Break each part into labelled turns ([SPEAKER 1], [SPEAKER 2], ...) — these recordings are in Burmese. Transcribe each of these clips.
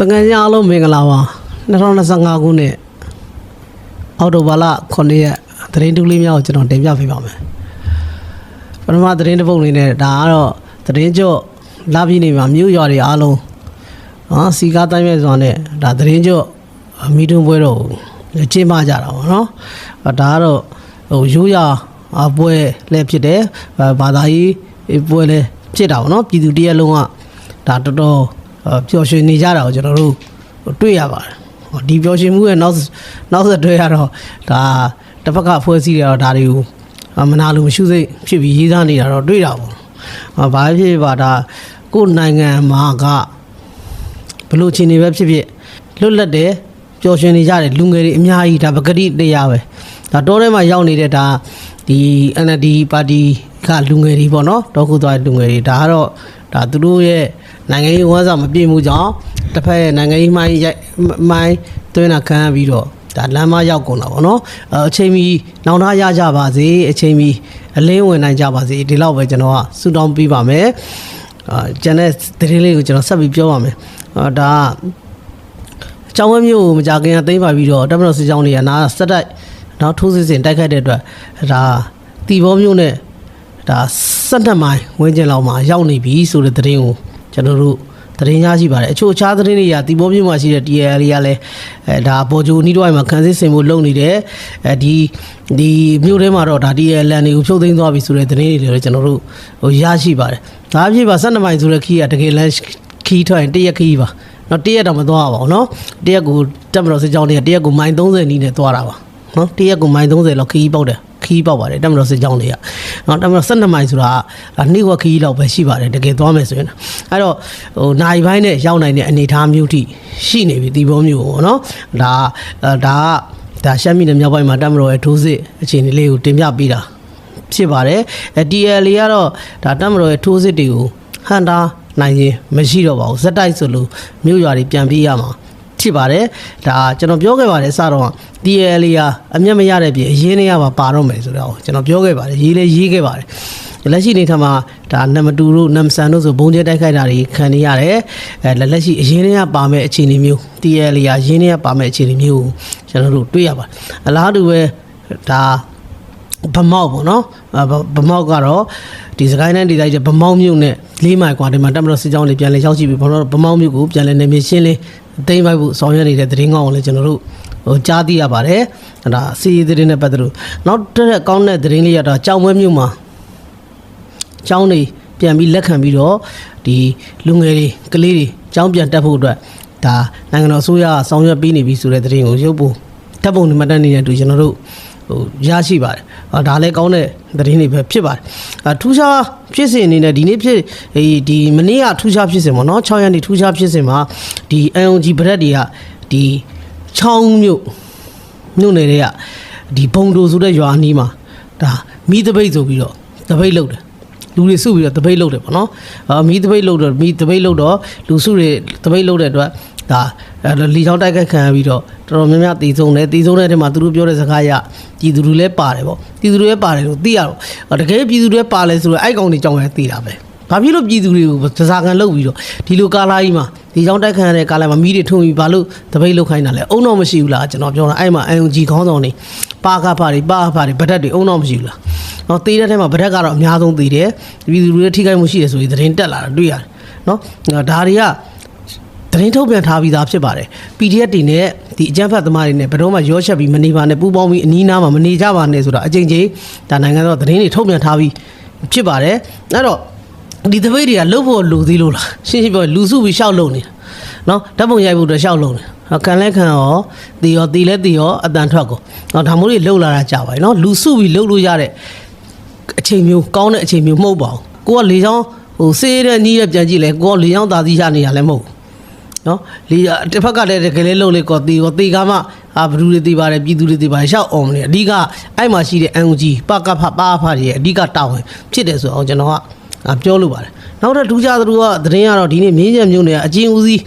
[SPEAKER 1] တကယ်ကြအားလုံးမင်္ဂလာပါ2025ခုနှစ်အောက်တိုဘာလ9ရက်သတင်းတူးလေးများကိုကျွန်တော်တင်ပြပေးပါမယ်ပထမသတင်းတစ်ပုဒ်လေးနဲ့ဒါကတော့သတင်းကြော့လာပြီးနေမှာမြို့ရွာတွေအားလုံးနော်စီကားတိုင်းမဲ့စွာနဲ့ဒါသတင်းကြော့မီတွန်းပွဲတော့ကျင်းပကြတာပေါ့နော်ဒါကတော့ဟိုရိုးရာအပွဲလည်းဖြစ်တယ်ဘာသာရေးပွဲလည်းဖြစ်တာပေါ့နော်ပြည်သူတရက်လုံးကဒါတော်တော်呃 ပျော်ရွှင်နေကြတာကိုကျွန်တော်တို့တွေ့ရပါတယ်ဟောဒီပျော်ရွှင်မှုရဲ့နောက်နောက်ဆက်တွဲရတော့ဒါတစ်ဖက်ကဖွဲ့စည်းရတော့ဒါတွေကိုအမနာလိုမရှိစိတ်ဖြစ်ပြီးရေးသားနေတာတော့တွေ့တာပေါ့ဟောဘာဖြစ်ဖြစ်ပါဒါကိုယ်နိုင်ငံမှာကဘလို့ချင်းနေပဲဖြစ်ဖြစ်လွတ်လပ်တယ်ပျော်ရွှင်နေကြတယ်လူငယ်တွေအများကြီးဒါပဂတိတရားပဲဒါတောထဲမှာရောက်နေတဲ့ဒါဒီ NLD ပါတီကလူငယ်တွေပေါ့နော်တောခုသွားတဲ့လူငယ်တွေဒါကတော့ဒါသူတို့ရဲ့ နိုင်ငံရေးဝမ်းစာမပြည့်မှုကြောင့်တစ်ဖက်ရဲ့နိုင်ငံရေးမိုင်းရိုက်မိုင်းသွင်းတာခံရပြီးတော့ဒါလမ်းမရောက်ကုန်တာပေါ့နော်အဲအချိန်မီနောင်တရကြပါစေအချိန်မီအလင်းဝင်နိုင်ကြပါစေဒီလောက်ပဲကျွန်တော်ကဆုတောင်းပေးပါမယ်အာကျန်တဲ့သတင်းလေးကိုကျွန်တော်ဆက်ပြီးပြောပါမယ်အာဒါကကျောင်းဝဲမျိုးကိုမကြခင်ကသိမ့်ပါပြီးတော့တပ်မတော်စစ်ကြောင်းတွေကနာစက်တိုက်နောက်ထိုးစစ်စင်တိုက်ခိုက်တဲ့အတွက်ဒါတီဘောမျိုးနဲ့ဒါ12မိုင်ဝင်းကျင်လောက်မှာရောက်နေပြီဆိုတဲ့သတင်းကို ကျွန်တော်တို့သတင်းရရှိပါတယ်အချို့အခြားသတင်းတွေကတီဘောမျိုးမှာရှိတဲ့ TL တွေကလည်းအဲဒါပေါ်ဂျိုနီးတော့မှာခန်းစစ်စင်မှုလုပ်နေတယ်အဲဒီဒီမြို့ထဲမှာတော့ဒါ TL လန်တွေကိုဖြုတ်သိမ်းသွားပြီဆိုတဲ့သတင်းတွေလည်းကျွန်တော်တို့ဟိုရရှိပါတယ်ဒါအဖြစ်ပါ12မိုင်ဆိုတဲ့ခီးကတကယ်လန်ခီးထွက်ရင်တရက်ခီးပါနော်တရက်တော့မသွားပါဘူးနော်တရက်ကိုတက်မတော်စစ်ကြောင်းတွေကတရက်ကိုမိုင်30နီးနဲ့သွားတာပါနော်တရက်ကိုမိုင်30လောက်ခီးပေါက်တယ် ခီးပေါက်ပါတယ်တက်မတော်စစ်ကြောင်းတွေကနော်တက်မတော်12မိုင်ဆိုတာကနှိဝက်ခီးလောက်ပဲရှိပါတယ်တကယ်သွားမယ်ဆိုရင်အဲ့တော့ဟိုနိုင်ပိုင်းနဲ့ရောက်နိုင်တဲ့အနေအထားမျိုးထိရှိနေပြီဒီဘောမျိုးပေါ့နော်ဒါအဲဒါကဒါရှမ်းပြည်နယ်မြောက်ပိုင်းမှာတက်မတော်ရဲ့ထိုးစစ်အခြေအနေလေးကိုတင်ပြပေးတာဖြစ်ပါတယ်အဲ TL လေးကတော့ဒါတက်မတော်ရဲ့ထိုးစစ်တွေကိုဟန်တာနိုင်ရင်မရှိတော့ပါဘူးဇက်တိုက်ဆိုလို့မြို့ရွာတွေပြန်ပြေးရမှာ ဖြစ်ပါတယ်ဒါကျွန်တော်ပြောခဲ့ပါတယ်စတော့ TL လေးကအမျက်မရတဲ့ပြည်အရင်နေရပါပါတော့မယ်ဆိုတော့ကျွန်တော်ပြောခဲ့ပါတယ်ရေးလဲရေးခဲ့ပါတယ်လက်ရှိနေထမှာဒါနမတူတို့နမ်ဆန်တို့ဆိုဘုံကျဲတိုက်ခိုက်တာတွေခံနေရတယ်အဲလက်လက်ရှိအရင်နေရပါမဲ့အခြေအနေမျိုး TL လေးကရင်းနေရပါမဲ့အခြေအနေမျိုးကိုကျွန်တော်တို့တွေ့ရပါတယ်အလားတူပဲဒါဗမောက်ပေါ့နော်အဲဗဗမောက်ကတော့ဒီစကိုင်းတိုင်းဒေသကြီးဗမောက်မြို့နဲ့လေးမိုင်ကွာဒီမှာတက်မတော်စစ်ကြောင်းတွေပြန်လဲရောက်ရှိပြီးဗမောက်ဗမောက်မြို့ကိုပြန်လဲနေမြေရှင်းလင်းအ သိမ်းပိုက်ဖို့ဆောင်ရွက်နေတဲ့သတင်းကောင်းကိုလည်းကျွန်တော်တို့ဟိုကြားသိရပါတယ်ဒါစီးရီးသတင်းနဲ့ပတ်သက်လို့နောက်တစ်ရက်ကောင်းတဲ့သတင်းလေးရတော့ကြောင်မွဲမြို့မှာကျောင်းတွေပြန်ပြီးလက်ခံပြီးတော့ဒီလူငယ်တွေကလေးတွေကျောင်းပြန်တက်ဖို့အတွက်ဒါနိုင်ငံတော်အစိုးရကဆောင်ရွက်ပေးနေပြီဆိုတဲ့သတင်းကိုရုပ်ပုံတပ်ပုံနဲ့မှတ်တမ်းနေတဲ့တူကျွန်တော်တို့ဟိုရရှိပါတယ်။အာ ဒါလည်းကောင်းတဲ့သတင်းတွေပဲဖြစ်ပါတယ်။အာထူးခြားဖြစ်စဉ်အနေနဲ့ဒီနေ့ဖြစ်ဒီဒီမနေ့ကထူးခြားဖြစ်စဉ်ပေါ့နော်6ရက်နေ့ထူးခြားဖြစ်စဉ်မှာဒီ NOG ဘရက်တွေကဒီချောင်းမြို့မြို့နယ်တွေကဒီဘုံတိုဆိုတဲ့ရွာအနီးမှာဒါမိတပိတ်ဆိုပြီးတော့တပိတ်လုပ်တယ်လူတွေစုပြီးတော့တပိတ်လုပ်တယ်ပေါ့နော်အာမိတပိတ်လုပ်တော့မိတပိတ်လုပ်တော့လူစုတွေတပိတ်လုပ်တဲ့အတွက် ဒါလီချောင်းတိုက်ခိုက်ခံရပြီးတော့တော်တော်များများတည်ဆုံးတယ်တည်ဆုံးတဲ့ထဲမှာသူတို့ပြောတဲ့စကားရပြည်သူတွေလည်းပါတယ်ပေါ့ပြည်သူတွေလည်းပါတယ်လို့သိရတော့တကယ်ပြည်သူတွေပါလဲဆိုတော့အဲ့ကောင်တွေကြောင့်လည်းသိတာပဲဘာဖြစ်လို့ပြည်သူတွေကိုသစားခံလုပ်ပြီးတော့ဒီလိုကာလာကြီးမှာဒီချောင်းတိုက်ခံရတဲ့ကာလာမှာမိတွေထုံပြီးဘာလို့တပိတ်လုတ်ခိုင်းတာလဲအုံတော့မရှိဘူးလားကျွန်တော်ပြောတာအဲ့မှာအန်ယူဂျီခေါင်းဆောင်တွေပါကဖာတွေပါဖာတွေဗဒတ်တွေအုံတော့မရှိဘူးလားနော်တေးတဲ့ထဲမှာဗဒတ်ကတော့အများဆုံးသေးတယ်ပြည်သူတွေထိခိုက်မှုရှိတယ်ဆိုရင်သတင်းတက်လာတာတွေ့ရတယ်နော်ဒါတွေက သတင်းထုတ်ပြန်ထားပြီးသားဖြစ်ပါတယ် PDF တွေနဲ့ဒီအကြမ်းဖက်သမားတွေနဲ့ဘယ်တော့မှရောချက်ပြီးမနေပါနဲ့ပူးပေါင်းပြီးအနီးနားမှာမနေကြပါနဲ့ဆိုတာအကြိမ်ကြိမ်ဒါနိုင်ငံတော်သတင်းတွေထုတ်ပြန်ထားပြီးဖြစ်ပါတယ်အဲ့တော့ဒီတပိတ်တွေကလှုပ်ဖို့လူသေးလို့လားရှင်းရှင်းပြောရင်လူစုပြီးရှောက်လုံနေတာနော်ဓာတ်ပုံရိုက်ဖို့အတွက်ရှောက်လုံနေတာခံလဲခံရောတီရောတီလဲတီရောအတန်ထွက်ကိုနော်ဒါမျိုးတွေလှုပ်လာတာကြာပါပြီနော်လူစုပြီးလှုပ်လို့ရတဲ့အချိန်မျိုးကောင်းတဲ့အချိန်မျိုးမဟုတ်ပါဘူးကိုကလေချောင်းဟိုစေးတဲ့နီးရပြန်ကြည့်လဲကိုကလေချောင်းသာသီးရနေရလဲမဟုတ်ဘူး နော်လီတစ်ဖက်ကလည်းတကယ်လေးလုံးလေးကောတီကောတီကမှအာဘလူတွေတီပါတယ်ပြည်သူတွေတီပါတယ်ရှောက်အောင်နေအဓိကအဲ့မှာရှိတဲ့ NUG ပကဖပါဖတွေအဓိကတာဝန်ဖြစ်တယ်ဆိုအောင်ကျွန်တော်ကပြောလို့ပါတယ်နောက်ထပ်ထူးခြားသူကသတင်းကတော့ဒီနေ့မြင်းကျံမျိုးနယ်အချင်းဦးစီး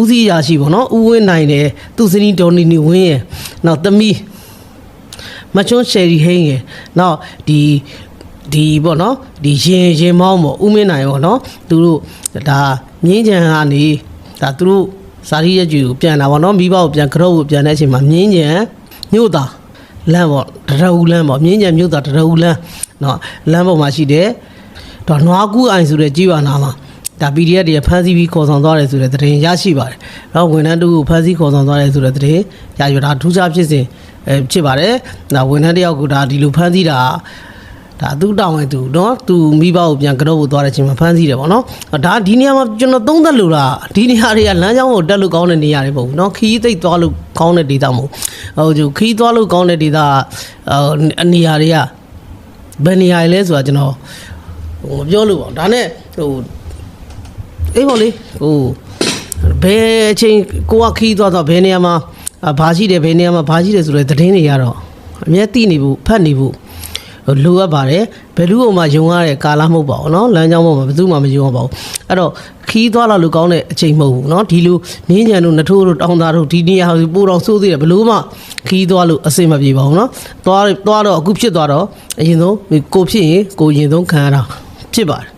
[SPEAKER 1] ဦးစီးရာရှိပေါ့နော်ဦးဝင်းနိုင်တယ်သူစနီဒေါ်နီနီဝင်းရယ်နောက်သမီးမချွန်းရှယ်ရီဟင်းရယ်နောက်ဒီဒီပေါ့နော်ဒီရင်ရင်မောင်းပေါ့ဦးမင်းနိုင်ပေါ့နော်သူတို့ဒါမြင်းကြံကနေ ဒါသူတို့ဇာတိရဲ့ကြီးကိုပြန်လာပေါ့နော်မိဘကိုပြန်ကြော့ကိုပြန်တဲ့အချိန်မှာမြင်းညံမြို့သားလမ်းပေါ့တရဝူလမ်းပေါ့မြင်းညံမြို့သားတရဝူလမ်းနော်လမ်းပေါ်မှာရှိတယ်တော့နွားကူအိုင်ဆိုတဲ့ကြီးပါနာမှာဒါ PDF တွေဖမ်းဆီးပြီးခေါ်ဆောင်သွားတယ်ဆိုတဲ့သတင်းရရှိပါတယ်။တော့ဝန်ထမ်းတို့ကိုဖမ်းဆီးခေါ်ဆောင်သွားတယ်ဆိုတဲ့သတင်းရယူတာထူးခြားဖြစ်စဉ်အဲဖြစ်ပါတယ်။ဒါဝန်ထမ်းတယောက်ကဒါဒီလိုဖမ်းဆီးတာ ဒါသူတောင်းရဲ့သူနော်သူမိဘကိုပြန်ကတော့ဖို့သွားတဲ့အချိန်မှာဖမ်းဆီးတယ်ပေါ့နော်ဒါဒီနေရာမှာကျွန်တော်သုံးသက်လို့လားဒီနေရာတွေကလမ်းကြောင်းကိုတက်လို့ကောင်းတဲ့နေရာတွေပေါ့ဘူးနော်ခီးသိပ်သွားလို့ကောင်းတဲ့ဒေသမဟုတ်ဟိုကျခီးသွားလို့ကောင်းတဲ့ဒေသအနေရာတွေကဘယ်နေရာလဲဆိုတာကျွန်တော်ဟိုမပြောလို့ပေါ့ဒါနဲ့ဟိုအေးပေါ့လေဟိုဘယ်အချိန်ကိုကခီးသွားတော့ဘယ်နေရာမှာဘာရှိတယ်ဘယ်နေရာမှာဘာရှိတယ်ဆိုတဲ့သတင်းတွေရတော့အမြဲသိနေဖို့ဖတ်နေဖို့ လိုအပ်ပါတယ်ဘယ်သူ့မှယုံရတဲ့ကာလမဟုတ်ပါဘူးเนาะလမ်းကြောင်းပေါ်မှာဘယ်သူမှမယုံရပါဘူးအဲ့တော့ခီးသွားလာလို့ကောင်းတဲ့အချိန်မဟုတ်ဘူးเนาะဒီလိုမြင်းညံတို့နထိုးတို့တောင်းသားတို့ဒီနေရာဟိုပိုးတော်ဆိုးသေးတယ်ဘလို့မှခီးသွားလို့အဆင်မပြေပါဘူးเนาะသွားသွားတော့အခုဖြစ်သွားတော့အရင်ဆုံးကိုဖြစ်ရင်ကိုရင်ဆုံးခံရတာဖြစ်ပါတယ်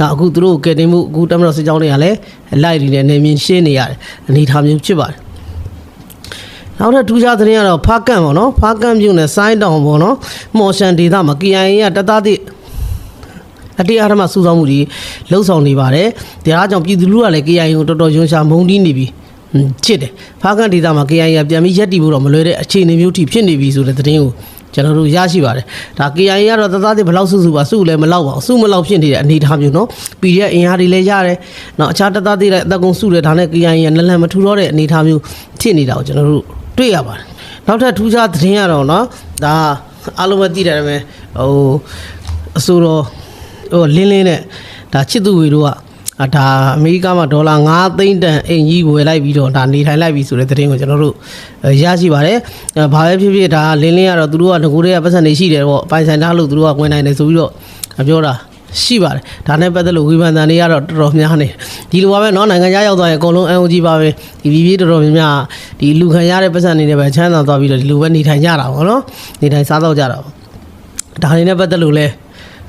[SPEAKER 1] ဒါအခုသူတို့ကယ်တင်မှုအခုတမတော်စစ်ကြောင်းတွေကလည်းလိုက်နေနေမြင်ရှင်းနေရတယ်အနေထားမျိုးဖြစ်ပါတယ် နောက်ထပ်ထူးခြားသတင်းကတော့ဖားကန့်ပေါ့နော်ဖားကန့်မြို့နယ်ဆိုင်းတောင်ပေါ့နော်မော်ရှန်ဒေသမှာ KIA ကတသားသည့်အတရားဓမ္မစူးစောင်းမှုတွေလှုပ်ဆောင်နေပါတယ်ဒါကြောင့်ပြည်သူလူထုကလည်း KIA ကိုတော်တော်ရွံရှာမုန်းတီးနေပြီဟွန်းချစ်တယ်ဖားကန့်ဒေသမှာ KIA ကပြန်ပြီးရက်တီဖို့တော့မလွယ်တဲ့အခြေအနေမျိုးထိဖြစ်နေပြီဆိုတဲ့သတင်းကိုကျွန်တော်တို့ရရှိပါတယ်ဒါ KIA ကတော့တသားသည့်ဘယ်လောက်စုစုပါစုလည်းမလောက်ပါဘူးစုမလောက်ဖြစ်နေတဲ့အနေအထားမျိုးနော် PDF အင်အားတွေလည်းရတယ်နော်အခြားတသားသည့်လည်းအသက်ကုန်စုတယ်ဒါနဲ့ KIA ကနလန်မထူတော့တဲ့အနေအထားမျိုးဖြစ်နေတာကိုကျွန်တော်တို့ တွေ့ရပါတယ်နောက်ထပ်ထူးခြားသတင်းရတော့နော်ဒါအားလုံးပဲသိတယ်ပဲဟိုအစိုးရဟိုလင်းလင်းနဲ့ဒါချစ်သူဝေတို့ကအာဒါအမေရိကမှာဒေါ်လာ9သိန်းတန်အိမ်ကြီးဝယ်လိုက်ပြီးတော့ဒါနေထိုင်လိုက်ပြီဆိုတဲ့သတင်းကိုကျွန်တော်တို့အဲရရှိပါတယ်။အဲဘာပဲဖြစ်ဖြစ်ဒါလင်းလင်းကတော့သူတို့ကငကိုတွေကပတ်စံနေရှိတယ်ပေါ့အပိုင်ဆိုင်ထားလို့သူတို့ကဝင်နိုင်တယ်ဆိုပြီးတော့ပြောတာ ရှိပါတယ်။ဒါနဲ့ပတ်သက်လို့ဝေဖန်တန်တွေကတော့တော်တော်များနေဒီလိုပါပဲเนาะနိုင်ငံခြားရောက်သွားရင်အကုန်လုံး NOG ပါပဲဒီပြည်ပြည်တော်တော်များများဒီလူခံရတဲ့ပတ်စံနေနဲ့ပဲချမ်းသာသွားပြီးတော့ဒီလိုပဲနေထိုင်ကြတာပေါ့နော်။နေထိုင်စားတော့ကြတာပေါ့။ဒါတွေနဲ့ပတ်သက်လို့လဲ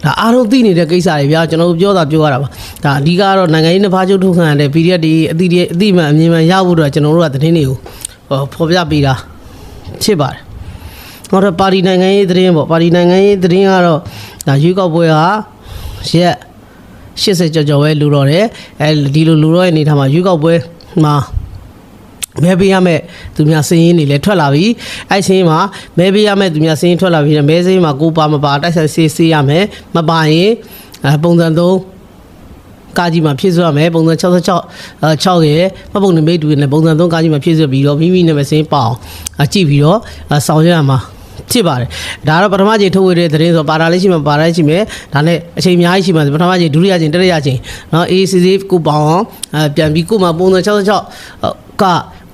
[SPEAKER 1] ဒါအားလုံးသိနေတဲ့ကိစ္စတွေဗျာကျွန်တော်တို့ပြောတာပြောရတာပါဒါအဓိကတော့နိုင်ငံရေးနှစ်ဖားချုပ်ထုတ်ခံရတဲ့ period တွေအတိတွေအတိမှန်အမြင်မှန်ရဖို့တော့ကျွန်တော်တို့ကသတင်းတွေကိုဟောဖော်ပြပေးတာဖြစ်ပါတယ်နောက်တော့ပါတီနိုင်ငံရေးသတင်းပေါ့ပါတီနိုင်ငံရေးသတင်းကတော့ဒါရွေးကောက်ပွဲက ရက်80ကျော်ကျော်ပဲလူတော့တယ်အဲဒီလိုလူတော့ရဲ့အနေထားမှာရွေးကောက်ပွဲမှာမဲပေးရမဲ့သူများစည်ရင်းတွေလည်းထွက်လာပြီအဲ့စည်ရင်းမှာမဲပေးရမဲ့သူများစည်ရင်းထွက်လာပြီမဲစည်ရင်းမှာကိုပါမပါတိုက်ဆိုင်စေးစေးရမယ်မပါရင်အဲပုံစံသုံးကာကြီးမှာဖြည့်စွက်ရမယ်ပုံစံ66အဲ6ရဲ့မှတ်ပုံနေမိတ်တူနဲ့ပုံစံ3ကာကြီးမှာဖြည့်စွက်ပြီးတော့မိမိနာမည်စင်းပအောင်အကြည့်ပြီးတော့အဲဆောင်ရွက်ရမှာ ဖြစ်ပါတယ်ဒါကတော့ပထမချိန်ထုတ်ဝေတဲ့သတင်းဆိုပါတာလေးရှိမှပါတာလေးရှိမယ်ဒါနဲ့အချိန်အများကြီးရှိမှပထမချိန်ဒုတိယချိန်တတိယချိန်เนาะ ACC ကိုပေါအောင်အဲပြန်ပြီးကိုမှပုံစံ66က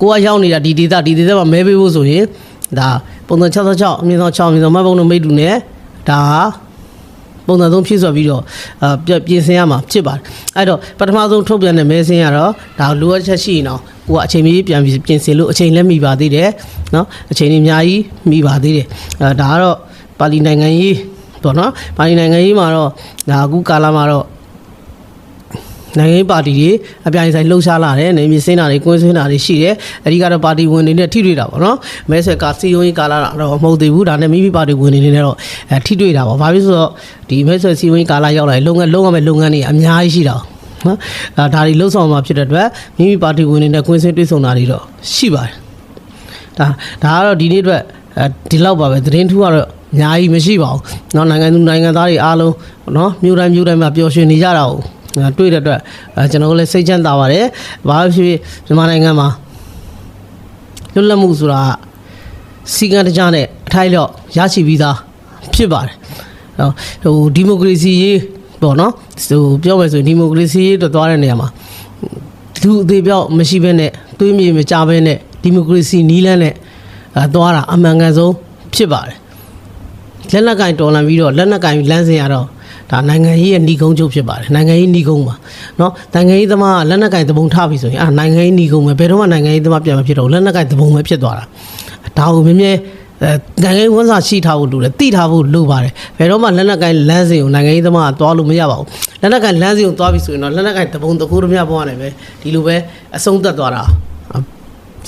[SPEAKER 1] ကိုကရောက်နေတာဒီဒေတာဒီဒေတာမှာမဲပေးဖို့ဆိုရင်ဒါပုံစံ66အမြင့်ဆုံး6အမြင့်ဆုံးမှတ်ပုံနေမိတ်တူနဲ့ဒါ ပုံစံဆုံးဖြည့်စွက်ပြီးတော့အာပြင်ဆင်ရမှာဖြစ်ပါတယ်အဲ့တော့ပထမဆုံးထုတ်ပြန်တဲ့မဲဆင်းကတော့ဒါလိုအပ်ချက်ရှိရင်တော့ကိုကအချိန်မီပြန်ပြင်ဆင်လို့အချိန်လည်းမိပါသေးတယ်နော်အချိန်ကြီးအများကြီးမိပါသေးတယ်အဲဒါကတော့ပါလီနိုင်ငံရေးပေါ့နော်ပါလီနိုင်ငံရေးမှာတော့ဒါအခုကာလမှာတော့ နိုင်ငံရေးပါတီတွေအပြိုင်ဆိုင်လှုပ်ရှားလာတယ်နေမြေစင်းတာတွေကွင်းစင်းတာတွေရှိတယ်အဓိကတော့ပါတီဝင်တွေနဲ့ထိတွေ့တာပေါ့နော်မဲဆွဲကစီယုံရေးကာလတော့မဟုတ်သေးဘူးဒါနဲ့မိမိပါတီဝင်တွေနဲ့တော့အဲထိတွေ့တာပေါ့ဘာဖြစ်လို့ဆိုတော့ဒီမဲဆွဲစီယုံရေးကာလရောက်လာရင်လုပ်ငန်းလုံးဝမဲ့လုပ်ငန်းတွေအများကြီးရှိတာနော်အဲဒါတွေလှုပ်ဆောင်မှာဖြစ်တဲ့အတွက်မိမိပါတီဝင်တွေနဲ့ကွင်းစင်းတွေ့ဆုံတာတွေတော့ရှိပါတယ်ဒါဒါကတော့ဒီနေ့အတွက်အဲဒီလောက်ပါပဲသတင်းထူးကတော့အများကြီးမရှိပါဘူးเนาะနိုင်ငံသူနိုင်ငံသားတွေအားလုံးเนาะမြို့တိုင်းမြို့တိုင်းမှာပျော်ရွှင်နေကြတာ အဲ တွေ့တဲ့အတွက်အဲကျွန်တော်တို့လည်းစိတ်ချမ်းသာပါတယ်။ဘာဖြစ်ဖြစ်မြန်မာနိုင်ငံမှာလွတ်လပ်မှုဆိုတာစီကံတကြနဲ့အထိုက်လျော့ရရှိပြီးသားဖြစ်ပါတယ်။ဟိုဒီမိုကရေစီရေးပေါ့နော်ဟိုပြောမယ်ဆိုရင်ဒီမိုကရေစီရေးတော့သွားတဲ့နေရာမှာသူအသေးပြောက်မရှိဘဲနဲ့တွေးမြေမကြဘဲနဲ့ဒီမိုကရေစီနီးလန်းနဲ့အဲသွားတာအမှန်ကန်ဆုံးဖြစ်ပါတယ်။လက်နက်ကင်တော်လန်ပြီးတော့လက်နက်ကင်လမ်းစဉ်ရတော့ ဒါနိုင်ငံရေးရဲ့ဏီကုန်းချုပ်ဖြစ်ပါတယ်နိုင်ငံရေးဏီကုန်းပါเนาะနိုင်ငံရေးသမားကလက်နက်ကင်သဘုံထားပြီဆိုရင်အာနိုင်ငံရေးဏီကုန်းပဲဘယ်တော့မှနိုင်ငံရေးသမားပြန်မဖြစ်တော့ဘူးလက်နက်ကင်သဘုံပဲဖြစ်သွားတာဒါကိုမြဲမြဲအဲနိုင်ငံရေးဝန်စာရှိထားဖို့လိုတယ်တိထားဖို့လိုပါတယ်ဘယ်တော့မှလက်နက်ကင်လမ်းစဉ်ကိုနိုင်ငံရေးသမားကသွားလို့မရပါဘူးလက်နက်ကင်လမ်းစဉ်ကိုသွားပြီဆိုရင်တော့လက်နက်ကင်သဘုံတစ်ခုတစ်မျှပေါ်ကနေပဲဒီလိုပဲအဆုံးသက်သွားတာ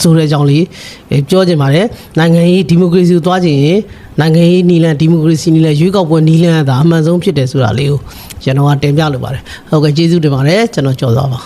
[SPEAKER 1] ဆိုတဲ့အကြောင်းလေးအဲပြောချင်ပါတယ်နိုင်ငံရေးဒီမိုကရေစီကိုသွားခြင်းရင်နိုင်ငံရေးနီလန်ဒီမိုကရေစီနီလန်ရွေးကောက်ပွဲနီလန်ကသာအမှန်ဆုံးဖြစ်တယ်ဆိုတာလေးကိုကျွန်တော်ကတင်ပြလိုပါတယ်ဟုတ်ကဲ့ကျေးဇူးတင်ပါတယ်ကျွန်တော်ကြော်သွားပါ